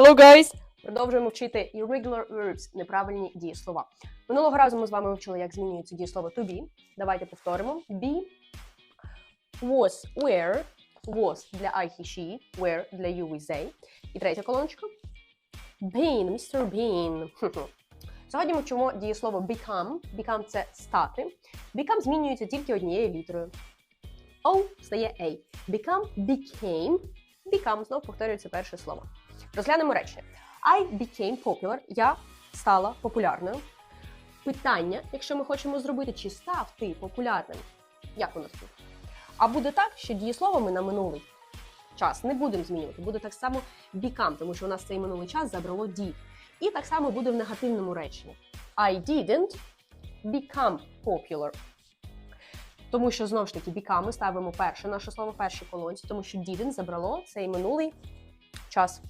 Hello, guys! Продовжуємо вчити irregular verbs, неправильні дієслова. Минулого разу ми з вами вивчили, як змінюється дієслово to be. Давайте повторимо. Be, was, were, was для I, he, she, were для you, we, they. І третя колоночка. Been, Mr. Bean. Сьогодні ми вчимо дієслово become. Become – це стати. Become змінюється тільки однією літерою. O стає A. Become, became. Become, знов повторюється перше слово. Розглянемо речення. I became popular. Я стала популярною. Питання, якщо ми хочемо зробити, чи став ти популярним? Як у нас тут? А буде так, що дієсловами на минулий час не будемо змінювати. Буде так само become, тому що у нас цей минулий час забрало did. І так само буде в негативному реченні. I didn't become popular. Тому що знову ж таки become ми ставимо перше наше слово першій колонці, тому що didn't забрало цей минулий час.